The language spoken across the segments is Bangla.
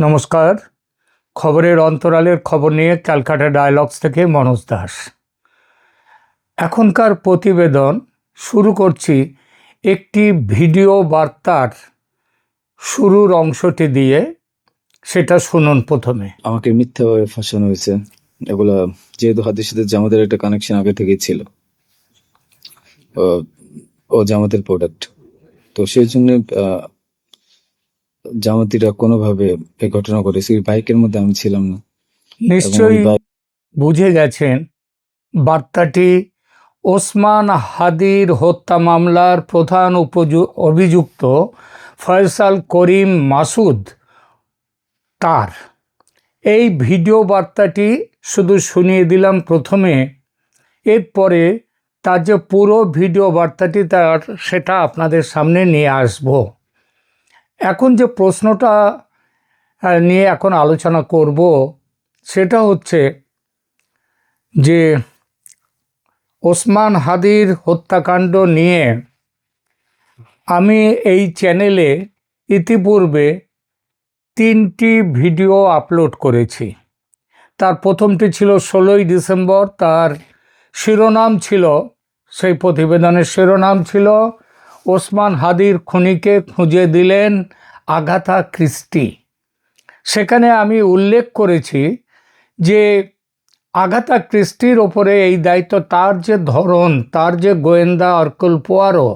নমস্কার। খবরের অন্তরালের খবর নিয়ে ক্যালকাটা ডায়ালগস থেকে মনোজ দাস। এখনকার প্রতিবেদন, শুরু করছি একটি ভিডিও বার্তার শুরুর অংশটি দিয়ে, সেটা শুনুন প্রথমে। আমাকে মিথ্যাভাবে ফাঁসানো হয়েছে। এগুলো যেহেতু হাদির সাথে জামাতের একটা কানেকশন আগে থেকেই ছিল। ও- জামাতের প্রোডাক্ট তো সেই জন্য জামাতিরা কোনোভাবে এই ঘটনা ঘটেছে? বাইকের মধ্যে আমি ছিলাম না। নিশ্চয়ই বুঝে গেছেন বার্তাটি ওসমান হাদির হত্যা মামলার প্রধান উপযু- অভিযুক্ত ফয়সাল করিম মাসুদ তার। এই ভিডিও বার্তাটি শুধু শুনিয়ে দিলাম প্রথমে এরপরে তার যে পুরো ভিডিও বার্তাটি তার সেটা আপনাদের সামনে নিয়ে আসব। এখন যে প্রশ্নটা নিয়ে এখন আলোচনা করব, সেটা হচ্ছে যে ওসমান হাদির হত্যাকাণ্ড নিয়ে আমি এই চ্যানেলে ইতিপূর্বে তিনটি ভিডিও আপলোড করেছি। তার প্রথমটি ছিল ষোলোই ডিসেম্বর, তার শিরোনাম ছিল, সেই প্রতিবেদনের শিরোনাম ছিল ওসমান হাদির খুনিকে খুঁজে দিলেন আগাথা ক্রিস্টি সেখানে আমি উল্লেখ করেছি যে আগাথা ক্রিস্টির ওপরে এই দায়িত্ব তার যে ধরন, তার যে গোয়েন্দা অর্কুল পোয়ারো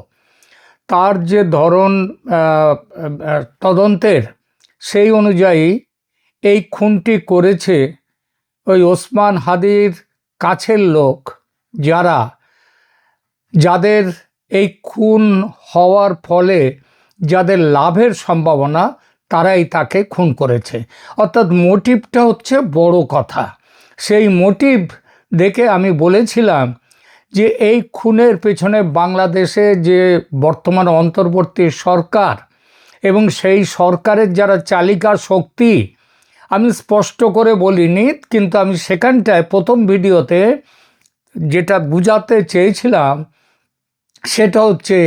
তার যে ধরন তদন্তের, সেই অনুযায়ী এই খুনটি করেছে ওই ওসমান হাদির কাছের লোক যারা, যাদের এই খুন হওয়ার ফলে যাদের লাভের সম্ভাবনা, তারাই তাকে খুন করেছে। অর্থাৎ মোটিভটা হচ্ছে বড় কথা। সেই মোটিভ দেখে আমি বলেছিলাম যে এই খুনের পেছনে বাংলাদেশে যে বর্তমান অন্তর্বর্তী সরকার এবং সেই সরকারের যারা চালিকা শক্তি, আমি স্পষ্ট করে বলিনি, কিন্তু আমি সেখানটায় প্রথম ভিডিওতে যেটা বুঝাতে চেয়েছিলাম সেটা হচ্ছে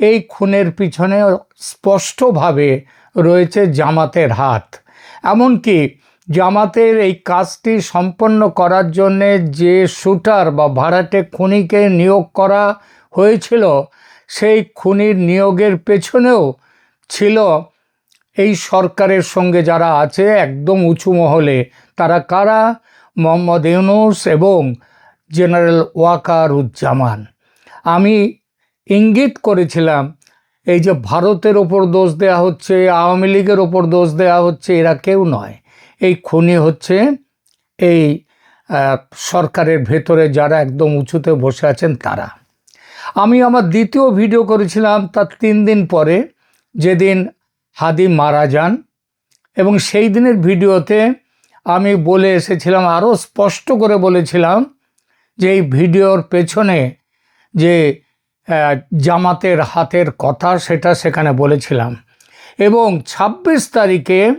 এই খুনের পিছনে স্পষ্টভাবে রয়েছে জামাতের হাত। এমনকি জামাতের এই কাজটি সম্পন্ন করার জন্যে যে শুটার বা ভাড়াটে খুনিকে নিয়োগ করা হয়েছিল, সেই খুনির নিয়োগের পেছনেও ছিল এই সরকারের সঙ্গে যারা আছে একদম উঁচু মহলে। তারা কারা? মোহাম্মদ ইউনুস এবং জেনারেল ওয়াকারুজ্জামান। আমি ইঙ্গিত করেছিলাম, এই যে ভারতের ওপর দোষ দেয়া হচ্ছে, আওয়ামী লীগের ওপর দোষ দেয়া হচ্ছে, এরা কেউ নয়। এই খুনি হচ্ছে এই সরকারের ভেতরে যারা একদম উঁচুতে বসে আছেন তারা। আমি আমার দ্বিতীয় ভিডিও করেছিলাম তার তিন দিন পরে, যেদিন হাদি মারা যান, এবং সেই দিনের ভিডিওতে আমি বলে এসেছিলাম, আরও স্পষ্ট করে বলেছিলাম যে এই ভিডিওর পেছনে যে জামাতের হাতের কথা সেটা সেখানে বলেছিলাম। এবং ২৬ তারিখে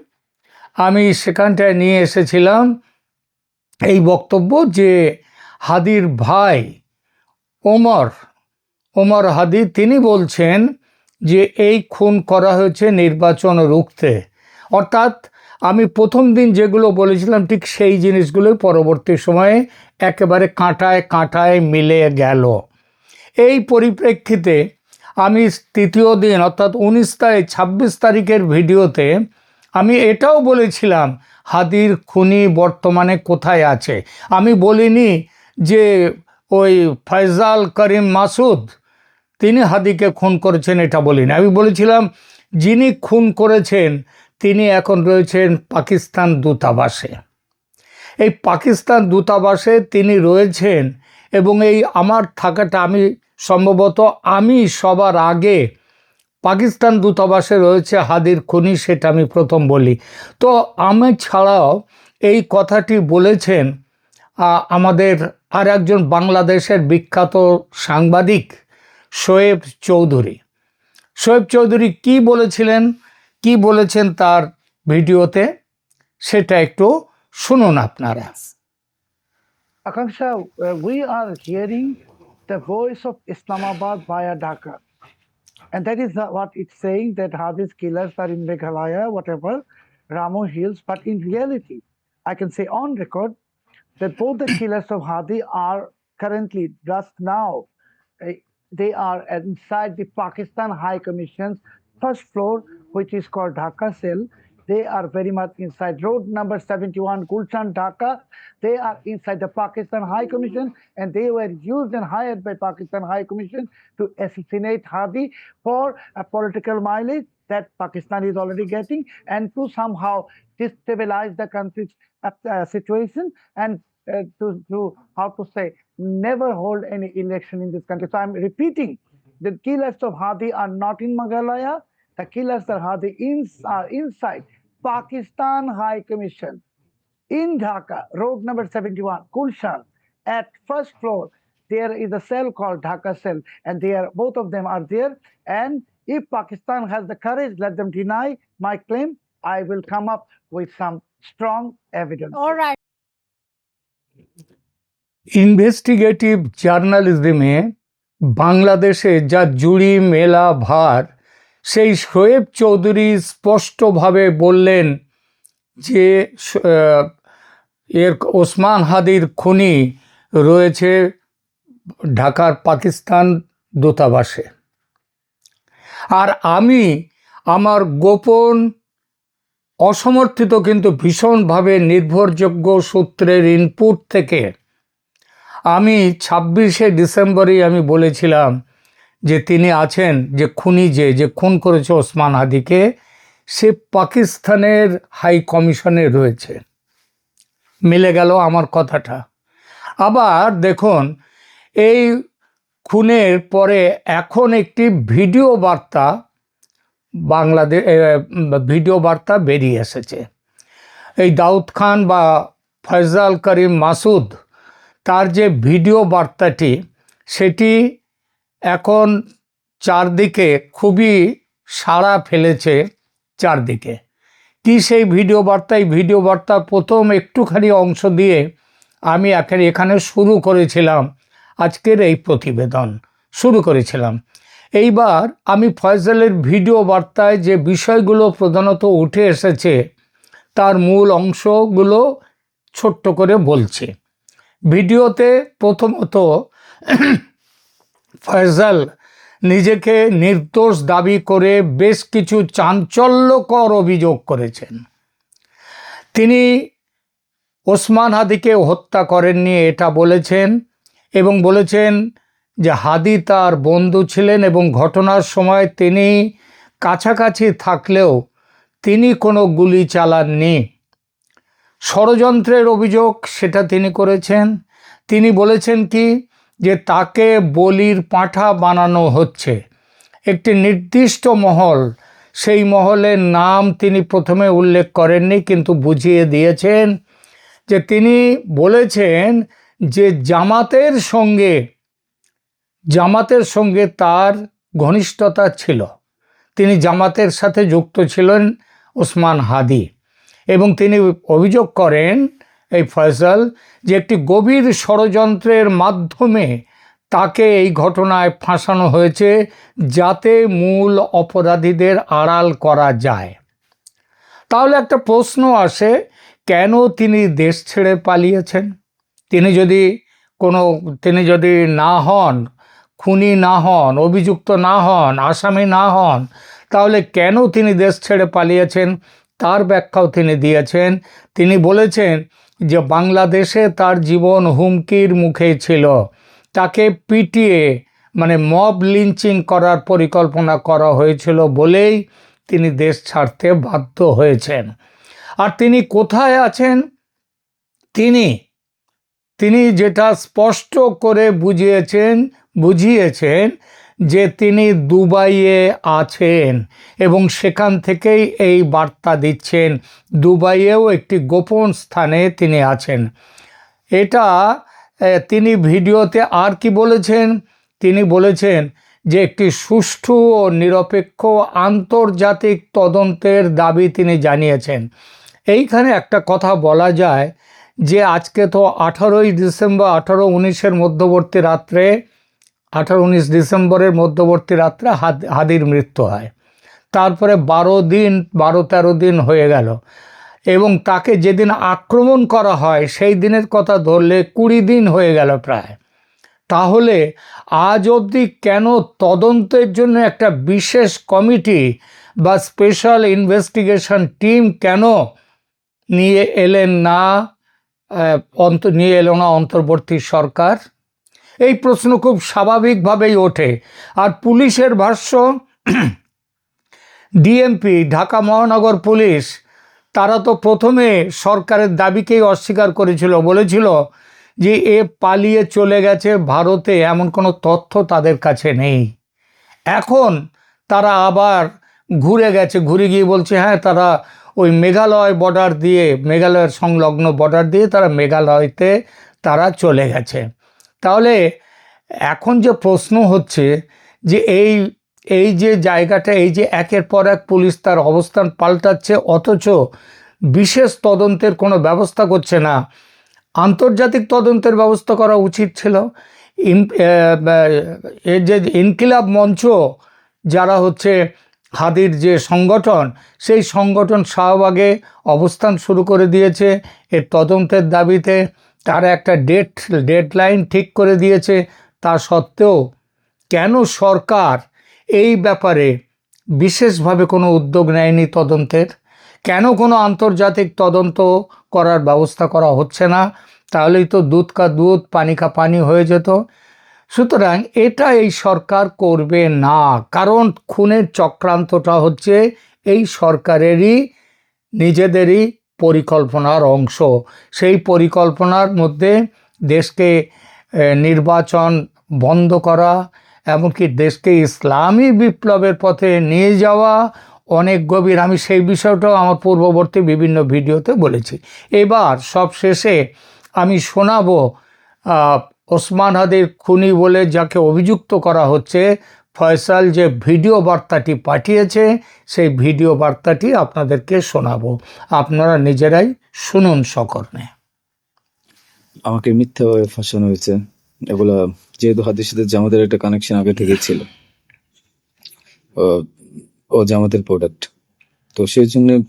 আমি সেখানটায় নিয়ে এসেছিলাম এই বক্তব্য যে হাদির ভাই ওমর ওমর হাদি, তিনি বলছেন যে এই খুন করা হয়েছে নির্বাচন রুখতে। অর্থাৎ আমি প্রথম দিন যেগুলো বলেছিলাম ঠিক সেই জিনিসগুলোই পরবর্তী সময়ে একেবারে কাঁটায় কাঁটায় মিলে গেল। এই পরিপ্রেক্ষিতে আমি তৃতীয় দিন, অর্থাৎ উনিশ তারিখ, ছাব্বিশ তারিখের ভিডিওতে আমি এটাও বলেছিলাম হাদির খুনি বর্তমানে কোথায় আছে। আমি বলিনি যে ওই ফয়জাল করিম মাসুদ, তিনি হাদিকে খুন করেছেন এটা বলিনি। আমি বলেছিলাম, যিনি খুন করেছেন, তিনি এখন রয়েছেন পাকিস্তান দূতাবাসে। এই পাকিস্তান দূতাবাসে তিনি রয়েছেন এবং এই আমার থাকাটা আমি সম্ভবত আমি সবার আগে পাকিস্তান দূতাবাসে রয়েছে হাদির খুনি সেটা আমি প্রথম বলি। তো আমি ছাড়াও এই কথাটি বলেছেন আমাদের আর একজন বাংলাদেশের বিখ্যাত সাংবাদিক শোয়েব চৌধুরী। শোয়েব চৌধুরী কি বলেছিলেন কি বলেছেন তার ভিডিওতে সেটা একটু শুনুন আপনারা। uh, we are hearing the voice of Islamabad via Dhaka. And that is what it's saying that Hadith killers are in Meghalaya, whatever. Ramu Hills, but in reality, I can say on record that both the killers of Hadi are currently just now eh, they are inside the Pakistan High Commission's first floor, which is called Dhaka cell. They are very much inside road number 71, Gulshan, Dhaka. They are inside the Pakistan High Commission and they were used and hired by Pakistan High Commission to assassinate Hadi for a political mileage that Pakistan is already getting and to somehow destabilize the country's uh, uh, situation and uh, to, to, how to say, never hold any election in this country. So I'm repeating, the killers of Hadi are not in Meghalaya. The killers of Hadi ins are inside Pakistan High Commission in Dhaka, road number 71, Kulshan, at first floor. There is a cell called Dhaka cell, and they are both of them are there. And if Pakistan has the courage, let them deny my claim. I will come up with some strong evidence. All right. Investigative জার্নালিজমে বাংলাদেশে যা জুড়ি মেলা ভার সেই শোয়েব চৌধুরী স্পষ্টভাবে বললেন যে এর ওসমান হাদির খুনি রয়েছে ঢাকার পাকিস্তান দূতাবাসে। আর আমি আমার গোপন অসমর্থিত কিন্তু ভীষণভাবে নির্ভরযোগ্য সূত্রের ইনপুট থেকে আমি ছাব্বিশে ডিসেম্বরেই আমি বলেছিলাম যে তিনি আছেন, যে খুনি যে যে খুন করেছে ওসমান হাদিকে, সে পাকিস্তানের হাই কমিশনে রয়েছে। মিলে গেল আমার কথাটা। আবার দেখুন, এই খুনের পরে এখন একটি ভিডিও বার্তা বাংলাদেশ ভিডিও বার্তা বেরিয়ে এসেছে। এই দাউদ খান বা ফয়জাল করিম মাসুদ, তার যে ভিডিও বার্তাটি, সেটি এখন চারদিকে খুবই সাড়া ফেলেছে চারদিকে। কি সেই ভিডিও বার্তা? এই ভিডিও বার্তার প্রথম একটুখানি অংশ দিয়ে আমি এখানে এখানে শুরু করেছিলাম। আজকের এই প্রতিবেদন শুরু করেছিলাম। এইবার আমি ফয়সালের ভিডিও বার্তায় যে বিষয়গুলো প্রধানত উঠে এসেছে, তার মূল অংশগুলো ছোট্ট করে বলছি। ভিডিওতে প্রথমত ফয়সাল নিজেকে নির্দোষ দাবি করে বেশ কিছু চাঞ্চল্যকর অভিযোগ করেছেন। তিনি ওসমান হাদিকে হত্যা করেননি, এটা বলেছেন এবং বলেছেন যে হাদি তার বন্ধু ছিলেন এবং ঘটনার সময় তিনি কাছাকাছি থাকলেও তিনি কোনো গুলি চালাননি। ষড়যন্ত্রের অভিযোগ সেটা তিনি করেছেন। তিনি বলেছেন কি যে তাকে বলির পাঁঠা বানানো হচ্ছে। একটি নির্দিষ্ট মহল, সেই মহলের নাম তিনি প্রথমে উল্লেখ করেননি, কিন্তু বুঝিয়ে দিয়েছেন যে তিনি বলেছেন যে জামাতের সঙ্গে জামাতের সঙ্গে তার ঘনিষ্ঠতা ছিল। তিনি জামাতের সাথে যুক্ত ছিলেন ওসমান হাদি এবং তিনি অভিযোগ করেন এই ফয়সাল যে একটি গভীর ষড়যন্ত্রের মাধ্যমে তাকে এই ঘটনায় ফাঁসানো হয়েছে যাতে মূল অপরাধীদের আড়াল করা যায়। তাহলে একটা প্রশ্ন আসে, কেন তিনি দেশ ছেড়ে পালিয়েছেন? তিনি যদি কোনো, তিনি যদি না হন, খুনি না হন, অভিযুক্ত না হন, আসামি না হন, তাহলে কেন তিনি দেশ ছেড়ে পালিয়েছেন? তার ব্যাখ্যাও তিনি দিয়েছেন। তিনি বলেছেন যে বাংলাদেশে তার জীবন হুমকির মুখে ছিল, তাকে পিটিয়ে মানে মব লিঞ্চিং করার পরিকল্পনা করা হয়েছিল বলেই তিনি দেশ ছাড়তে বাধ্য হয়েছেন। আর তিনি কোথায় আছেন? তিনি তিনি যেটা স্পষ্ট করে বুঝিয়েছেন বুঝিয়েছেন যে তিনি দুবাইয়ে আছেন এবং সেখান থেকেই এই বার্তা দিচ্ছেন। দুবাইয়েও একটি গোপন স্থানে তিনি আছেন। এটা তিনি ভিডিওতে আর কি বলেছেন? তিনি বলেছেন যে একটি সুষ্ঠু ও নিরপেক্ষ আন্তর্জাতিক তদন্তের দাবি তিনি জানিয়েছেন। এইখানে একটা কথা বলা যায় যে আজকে তো আঠারোই ডিসেম্বর, আঠারো উনিশের মধ্যবর্তী রাত্রে আঠারো উনিশ ডিসেম্বরের মধ্যবর্তী রাত্রে হাদ, হাদির মৃত্যু হয়। তারপরে বারো দিন বারো তেরো দিন হয়ে গেল। এবং তাকে যেদিন আক্রমণ করা হয়, সেই দিনের কথা ধরলে কুড়ি দিন হয়ে গেল প্রায়। তাহলে আজ অবধি কেন তদন্তের জন্য একটা বিশেষ কমিটি বা স্পেশাল ইনভেস্টিগেশন টিম কেন নিয়ে এলেন না অন্ত, নিয়ে এলো না অন্তর্বর্তী সরকার? এই প্রশ্ন খুব স্বাভাবিকভাবেই ওঠে। আর পুলিশের ভাষ্য, ডিএমপি, ঢাকা মহানগর পুলিশ, তারা তো প্রথমে সরকারের দাবিকেই অস্বীকার করেছিল, বলেছিল যে এ পালিয়ে চলে গেছে ভারতে, এমন কোনো তথ্য তাদের কাছে নেই। এখন তারা আবার ঘুরে গেছে, ঘুরে গিয়ে বলছে হ্যাঁ তারা ওই মেঘালয় বর্ডার দিয়ে, মেঘালয়ের সংলগ্ন বর্ডার দিয়ে তারা মেঘালয়তে তারা চলে গেছে। তাহলে এখন যে প্রশ্ন হচ্ছে যে এই এই যে জায়গাটা, এই যে একের পর এক পুলিশ তার অবস্থান পাল্টাচ্ছে, অথচ বিশেষ তদন্তের কোনো ব্যবস্থা করছে না। আন্তর্জাতিক তদন্তের ব্যবস্থা করা উচিত ছিল। এর যে ইনকিলাব মঞ্চ, যারা হচ্ছে হাদির যে সংগঠন, সেই সংগঠন শাহবাগে অবস্থান শুরু করে দিয়েছে। এর তদন্তের দাবিতে তারা একটা ডেট, ডেডলাইন ঠিক করে দিয়েছে। তা সত্ত্বেও কেন সরকার এই ব্যাপারে বিশেষভাবে কোনো উদ্যোগ নেয়নি তদন্তের? কেন কোনো আন্তর্জাতিক তদন্ত করার ব্যবস্থা করা হচ্ছে না? তাহলেই তো দুধ কা দুধ, পানি কা পানি হয়ে যেত। সুতরাং এটা এই সরকার করবে না। কারণ খুনের চক্রান্তটা হচ্ছে এই সরকারেরই, নিজেদেরই পরিকল্পনার অংশ। সেই পরিকল্পনার মধ্যে দেশকে নির্বাচন বন্ধ করা, এমনকি দেশকে ইসলামী বিপ্লবের পথে নিয়ে যাওয়া অনেক গভীর। আমি সেই বিষয়টাও আমার পূর্ববর্তী বিভিন্ন ভিডিওতে বলেছি। এবার সব শেষে আমি শোনাবো ওসমান হাদির খুনি বলে যাকে অভিযুক্ত করা হচ্ছে, ফয়সাল যে ভিডিও বার্তাটি পাঠিয়েছে, সেই ভিডিও বার্তাটি আপনাদেরকে শোনাবো। আপনারা নিজেরাই শুনুন সকর্ণে আমাকে মিথ্যাভাবে ফাঁসানো হয়েছে। এগুলা যেহেতু হাদির সাথে জামাতের একটা কানেকশন আগে থেকে ছিল। ও- জামাতের প্রোডাক্ট তো সেই জন্য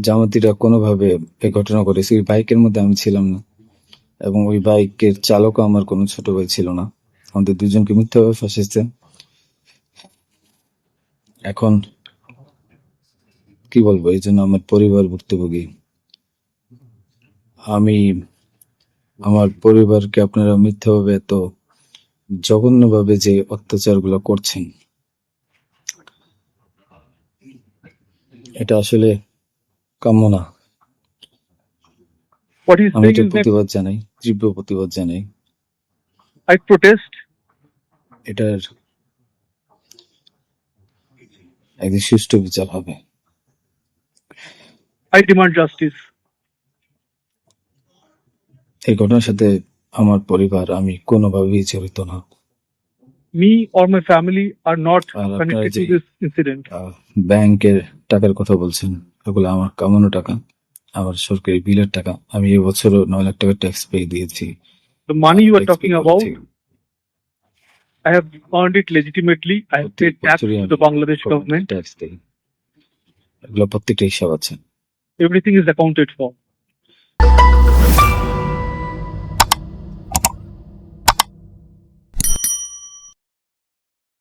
জামাতিরা কোনোভাবে এই ঘটনা করেছে বাইকের মধ্যে আমি ছিলাম না। এবং ওই বাইকের চালকও আমার কোনো ছোট ভাই ছিল না। আমাদের দুজনকে মিথ্যাভাবে ফাঁসিয়েছে। এখন কি বলব, এই জন্য আমার পরিবার ভুক্তভোগী। আমি, আমার পরিবারকে আপনারা মিথ্যাভাবে এত জঘন্যভাবে যে অত্যাচারগুলো করছেন, এটা আসলে কাম্য না। What he's আমি saying is that প্রতিবাদ জানাই তীব্র প্রতিবাদ জানাই I protest. এটার একদিন সুষ্ঠু বিচার হবে I demand justice. এই ঘটনার সাথে আমার পরিবার আমি কোনোভাবেই জড়িত না Me or my family are not আর আপনারা connected যে to this incident. আহ, ব্যাংকের টাকার কথা বলছেন এগুলো আমার কামানো টাকা আমার সরকারি বিলের টাকা আমি এবছরও নয় লাখ টাকা ট্যাক্স পে দিয়েছি The money you are talking about, I have earned it legitimately. I have paid tax to the Bangladesh government. tax দেই এগুলো প্রত্যেকটা হিসাব আছে Everything is accounted for.